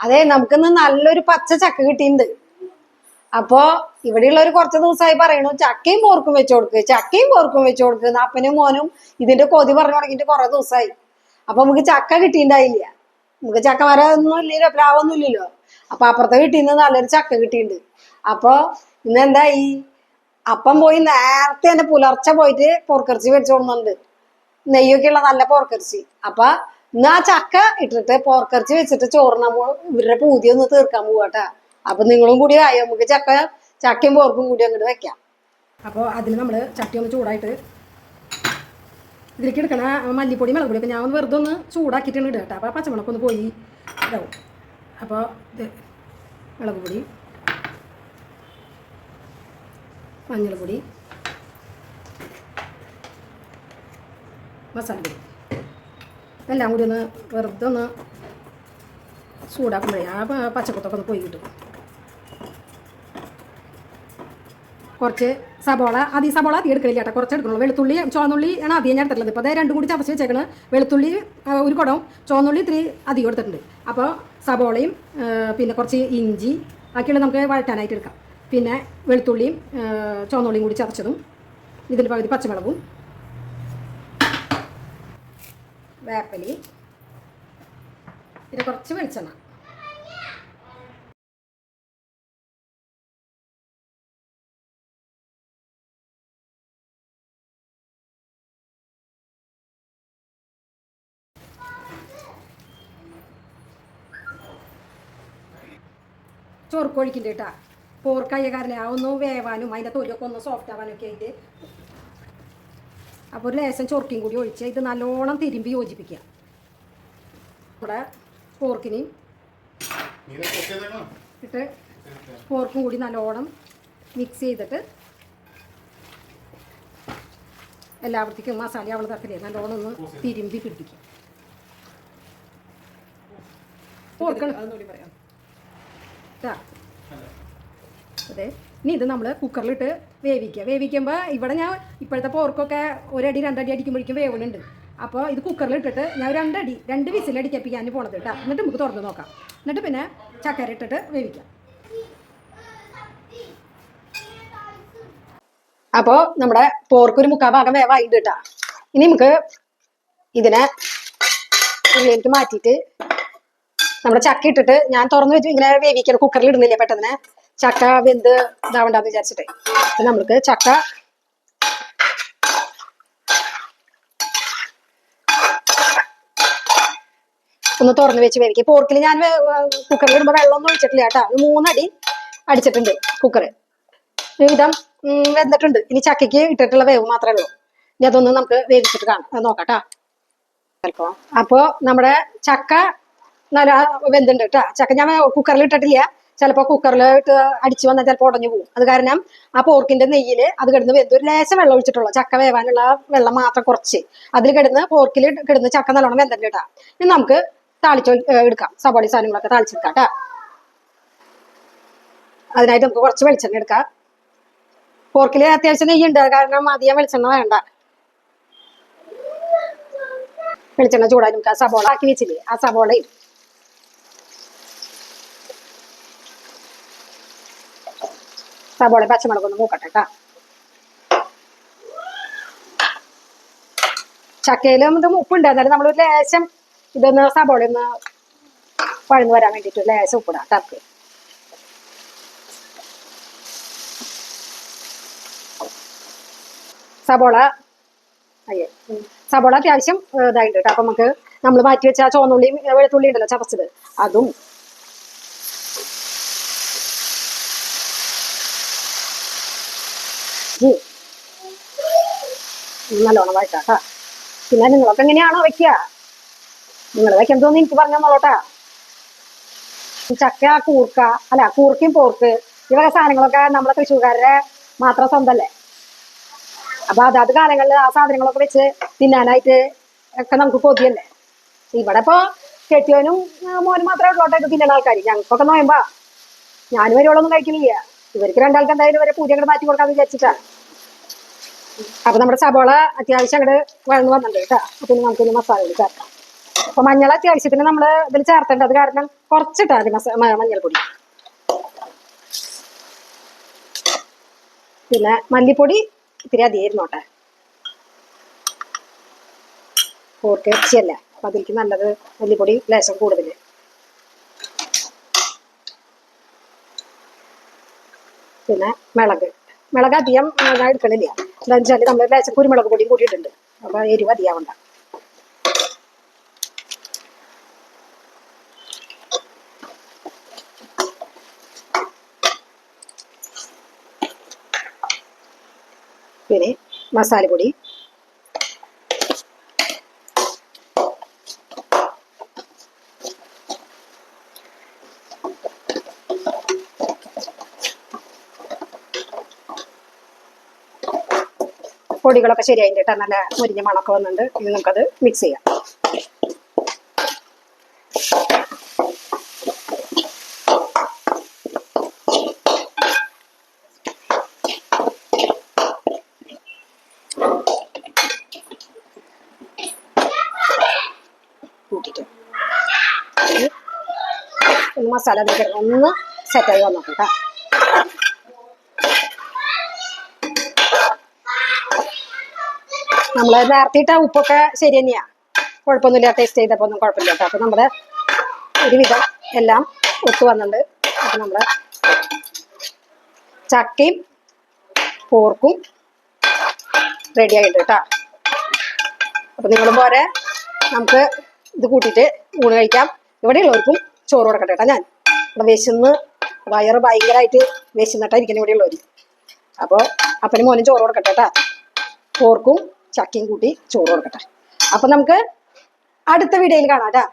അതെ നമുക്കിന്ന് നല്ലൊരു പച്ച ചക്ക കിട്ടിയിട്ടുണ്ട്. അപ്പോ ഇവിടെയുള്ളവർ കുറച്ച് ദിവസമായി പറയണു ചക്കയും പോർക്കും വെച്ചു കൊടുക്ക് ചക്കയും പോർക്കും വെച്ചു കൊടുക്ക്. അപ്പനും മോനും ഇതിന്റെ കൊതി പറഞ്ഞു തുടങ്ങിയിട്ട് കുറെ ദിവസമായി. അപ്പൊ നമുക്ക് ചക്ക കിട്ടിയിട്ടുണ്ടായില്ല. നമുക്ക് ചക്ക മരമൊന്നും ഇല്ലല്ലോ പ്ലാവൊന്നും ഇല്ലല്ലോ. അപ്പൊ അപ്പുറത്തെ വീട്ടിൽ നിന്ന് നല്ലൊരു ചക്ക കിട്ടിയിട്ടുണ്ട്. അപ്പൊ ഇന്ന് എന്തായി അപ്പം പോയി നേരത്തെ തന്നെ പുലർച്ചെ പോയിട്ട് പോർക്കിറച്ചി മേടിച്ചു കൊടുക്കുന്നുണ്ട് നെയ്യൊക്കെയുള്ള നല്ല പോർക്കിറച്ചി. അപ്പൊ ഇന്ന് ആ ചക്ക ഇട്ടിട്ട് പോർക്കറിച്ച് വെച്ചിട്ട് ചോറിനാകുമ്പോൾ ഇവരുടെ പൂതി ഒന്ന് തീർക്കാൻ പോവാട്ടാ. അപ്പൊ നിങ്ങളും കൂടി ആയോ നമുക്ക് ചക്ക ചക്കയും പോർക്കും കൂടി അങ്ങോട്ട് വെക്കാം. അപ്പോൾ അതിൽ നമ്മൾ ചട്ടി ഒന്ന് ചൂടായിട്ട് ഇതിലേക്ക് എടുക്കണ മല്ലിപ്പൊടി മുളക് പൊടിയൊക്കെ ഞാൻ ഒന്ന് വെറുതെ ഒന്ന് ചൂടാക്കിയിട്ടാണ് ഇടുക കേട്ടോ. അപ്പോൾ പച്ചമുളക് ഒന്ന് പോയി ഇതാവും. അപ്പോൾ ഇത് മുളക് പൊടി മഞ്ഞൾപ്പൊടി മസാലപ്പൊടി. എല്ലാം കൂടി ഒന്ന് വെറുതെ ഒന്ന് ചൂടാക്കുമ്പോഴേ ആ പച്ചക്കുത്തൊക്കെ ഒന്ന് പോയി കിട്ടും. കുറച്ച് സബോള അത് സബോള അതി എടുക്കണില്ല കേട്ടോ. കുറച്ച് എടുക്കണുള്ളൂ. വെളുത്തുള്ളി ചുവന്നുള്ളി ആണ് അധികം ഞാൻ എടുത്തിട്ടുള്ളത്. ഇപ്പോൾ അതേ രണ്ടും കൂടി ചതച്ച് വെച്ചേക്കണ്. വെളുത്തുള്ളി ഒരു കുടവും ചുവന്നുള്ളി ഇത്തിരി അധികം എടുത്തിട്ടുണ്ട്. അപ്പോൾ സബോളയും പിന്നെ കുറച്ച് ഇഞ്ചി ബാക്കിയുള്ള നമുക്ക് വഴറ്റാനായിട്ട് എടുക്കാം. പിന്നെ വെളുത്തുള്ളിയും ചുവന്നുള്ളിയും കൂടി ചതച്ചതും ഇതിൽ പകുതി പച്ചമുളകും. വേപ്പലി. പിന്നെ കുറച്ച് വെളിച്ചെണ്ണ. ചോർക്കൊഴിക്കിന്റെ കേട്ടാ. പോർക്കായ കാരണം ആ ഒന്ന് വേവാനും അതിന്റെ തൊലിയൊക്കെ ഒന്ന് സോഫ്റ്റ് ആവാനൊക്കെ ആയിട്ട് അപ്പോൾ ഒരു ലേശം ചൊറുക്കിയും കൂടി ഒഴിച്ച് ഇത് നല്ലോണം തിരുമ്പി യോജിപ്പിക്കുക. നമ്മുടെ പോർക്കിനെയും ഇട്ട് പോർക്കും കൂടി നല്ലോണം മിക്സ് ചെയ്തിട്ട് എല്ലാവർത്തേക്കും മസാല അവൾ തരത്തില്ലേ നല്ലോണം ഒന്ന് തിരുമ്പി പിടിപ്പിക്കുക. പോർക്കണം. അതെ. ഇനി ഇത് നമ്മൾ കുക്കറിലിട്ട് വേവിക്കുക. വേവിക്കുമ്പോൾ ഇവിടെ ഞാൻ ഇപ്പോഴത്തെ പോർക്കൊക്കെ ഒരടി രണ്ടടി അടിക്കുമ്പോഴേക്കും വേവണുണ്ട് അപ്പോൾ ഇത് കുക്കറിലിട്ടിട്ട് ഞാൻ രണ്ടടി രണ്ട് വിസിലടിക്കപ്പിക്കാൻ പോണത് കേട്ടോ. എന്നിട്ട് നമുക്ക് തുറന്ന് നോക്കാം. എന്നിട്ട് പിന്നെ ചക്കര ഇട്ടിട്ട് വേവിക്കാം. അപ്പോൾ നമ്മുടെ പോർക്ക് ഒരു മുക്കാൽ ഭാഗം വേവായിട്ട് കേട്ടാ. ഇനി നമുക്ക് ഇതിനെ ഉള്ളിലേക്ക് മാറ്റിയിട്ട് നമ്മുടെ ചക്ക ഇട്ടിട്ട് ഞാൻ തുറന്ന് വെച്ച് ഇങ്ങനെ വേവിക്കണം. കുക്കറിൽ ഇടുന്നില്ല പെട്ടെന്ന്? ചക്ക വെന്ത് ഇതാവണ്ടെന്ന് വിചാരിച്ചിട്ടെ. അപ്പൊ നമ്മൾക്ക് ചക്ക ഒന്ന് തുറന്നു വെച്ച് വേവിക്കും. പോർക്കിൽ ഞാൻ കുക്കറിൽ ഇടുമ്പോൾ വെള്ളമൊന്നും ഒഴിച്ചിട്ടില്ല കേട്ടോ. അത് മൂന്നടി അടിച്ചിട്ടുണ്ട് കുക്കർ വിധം വെന്തിട്ടുണ്ട്. ഇനി ചക്കയ്ക്ക് ഇട്ടിട്ടുള്ള വേവ് മാത്രമേ ഉള്ളൂ. ഇനി അതൊന്ന് നമുക്ക് വേവിച്ചിട്ട് കാണാം. അത് നോക്കാം ചിലപ്പോ അപ്പോ നമ്മുടെ ചക്ക നല്ല വെന്തുണ്ട് കേട്ടോ ചക്ക ഞാൻ കുക്കറിൽ ഇട്ടിട്ടില്ല. ചിലപ്പോ കുക്കറിൽ ഇട്ട് അടിച്ചു വന്നാൽ ചിലപ്പോൾ ഉടഞ്ഞു പോകും. അത് കാരണം ആ പോർക്കിന്റെ നെയ്യിൽ അത് കിടന്ന് വെന്ത് ഒരു ലേശം വെള്ളം ഒഴിച്ചിട്ടുള്ളൂ. ചക്ക വേവാനുള്ള വെള്ളം മാത്രം കുറച്ച്. അതിൽ കിടന്ന് പോർക്കിൽ കിടന്ന് ചക്ക നല്ലോണം വെന്തിട്ടുണ്ട് കേട്ടോ. ഇനി നമുക്ക് താളിച്ച് എടുക്കാം. സവാളി സാധനങ്ങളൊക്കെ താളിച്ചെടുക്കാം കേട്ടോ. അതിനായിട്ട് നമുക്ക് കുറച്ച് വെളിച്ചെണ്ണ എടുക്കാം. പോർക്കിൽ അത്യാവശ്യം നെയ്യുണ്ട്. കാരണം അധികം വെളിച്ചെണ്ണ വേണ്ട. വെളിച്ചെണ്ണ ചൂടാൻ നമുക്ക് ആ സബോള ആക്കി വെച്ചില്ലേ? ആ സബോളയും സബോള പച്ചമുളകൊന്ന് മൂക്കട്ടെ കേട്ടോ ചക്കയിലും ഇത് ഉപ്പുണ്ട്. എന്നാലും നമ്മൾ ലേശം ഇതൊന്ന് സവോള ഒന്ന് പഴന്നു വരാൻ വേണ്ടിട്ട് ലേശം ഉപ്പിടാം തർക്ക് സവോള അയ്യേ ഉം. സബോള അത്യാവശ്യം ഇതായിട്ട് കേട്ടോ അപ്പൊ നമുക്ക് നമ്മൾ മാറ്റി വെച്ച ചുവന്നുള്ളിയും വെളുത്തുള്ളി ഉണ്ടല്ലോ ചതച്ചത്. അതും നല്ലോണം കേട്ടാ പിന്നെ നിങ്ങളൊക്കെ എങ്ങനെയാണോ വെക്കുക നിങ്ങൾ വെക്കാൻ തോന്നി എനിക്ക് പറഞ്ഞോളൂട്ടാ ചക്ക കൂർക്ക അല്ല കൂർക്കയും പോർക്ക് ഇവക സാധനങ്ങളൊക്കെ നമ്മളെ തൃശ്ശൂർക്കാരുടെ മാത്രം സ്വന്തമല്ലേ അപ്പൊ അതാത് കാലങ്ങളിൽ ആ സാധനങ്ങളൊക്കെ വെച്ച് തിന്നാനായിട്ട് ഒക്കെ നമുക്ക് കൊതിയല്ലേ? ഇവിടെ ഇപ്പൊ കെട്ടിയവനും മോനും മാത്രമേ ഉള്ളോട്ടൊക്കെ തിന്നണ ആൾക്കാർ ഞങ്ങൾക്കൊക്കെ നോയമ്പാ. ഞാനും വരുവോളൊന്നും കഴിക്കണില്ല ഇവർക്ക് രണ്ടാൾക്ക് എന്തായാലും ഇവരെ പൂജകൾ മാറ്റി കൊടുക്കാന്ന് വിചാരിച്ചിട്ടാ. അപ്പൊ നമ്മുടെ സബോള അത്യാവശ്യം അങ്ങോട്ട് വഴന്ന് വന്നിട്ടുണ്ട് കേട്ടോ. അപ്പൊ ഇനി മസാല ചേർക്കാം. അപ്പൊ മഞ്ഞൾ അത്യാവശ്യത്തിന് നമ്മൾ ഇതിൽ ചേർത്തിട്ടുണ്ട്. അത് കാരണം കുറച്ചിട്ടാ മതി മസാല മ- മഞ്ഞൾപ്പൊടി. പിന്നെ മല്ലിപ്പൊടി ഇത്തിരി അധികമായിരുന്നോട്ടെ പോർക്ക് ഇറച്ചിയല്ല? അപ്പൊ അതിലേക്ക് നല്ലത് മല്ലിപ്പൊടി ലേശം കൂടുതൽ പിന്നെ മിളക്. മിളക് അധികം എടുക്കണില്ല. എന്താണെന്ന് വെച്ചാൽ നമ്മൾ ലേശം കുരുമുളക് പൊടിയും കൂട്ടിയിട്ടുണ്ട് അപ്പോൾ എരിവ് അതിയാവണ്ട പിന്നെ മസാലപ്പൊടി. പൊടികളൊക്കെ ശരിയായിട്ട് കേട്ടോ നല്ല മുരിഞ്ഞ മണമൊക്കെ വന്നിട്ടുണ്ട് ഇനി നമുക്കത് മിക്സ് ചെയ്യാം കൂട്ടിട്ട് മസാല. ഒന്ന് സെറ്റായി വന്നോട്ടെ കേട്ടോ നമ്മൾ നേരത്തെ ഉപ്പൊക്കെ ശരി തന്നെയാ കുഴപ്പമൊന്നുമില്ല ടേസ്റ്റ് ചെയ്തപ്പോൾ ഒന്നും കുഴപ്പമില്ല അപ്പോൾ നമ്മുടെ ഒരുവിധം എല്ലാം ഒത്തു വന്നിട്ടുണ്ട്. അപ്പോൾ നമ്മുടെ ചക്കയും പോർക്കും റെഡി ആയിട്ട് കേട്ടോ. അപ്പോൾ നിങ്ങളും പോരെ. നമുക്ക് ഇത് കൂട്ടിയിട്ട് ഊണ് കഴിക്കാം. ഇവിടെയുള്ളവർക്കും ചോറ് കൊടുക്കട്ടെ കേട്ടോ ഞാൻ. ഇവിടെ വിശന്ന് വയറ് ഭയങ്കരമായിട്ട് വിശന്നിട്ടായിരിക്കണം ഇവിടെയുള്ളവർ അപ്പോൾ അപ്പനും മോനും ചോറ് കൊടുക്കട്ടെ കേട്ടോ. പോർക്കും ചക്കയും കൂട്ടി ചോറ് കൊടുക്കട്ടെ. അപ്പൊ നമുക്ക് അടുത്ത വീഡിയോയിൽ കാണാം കേട്ടോ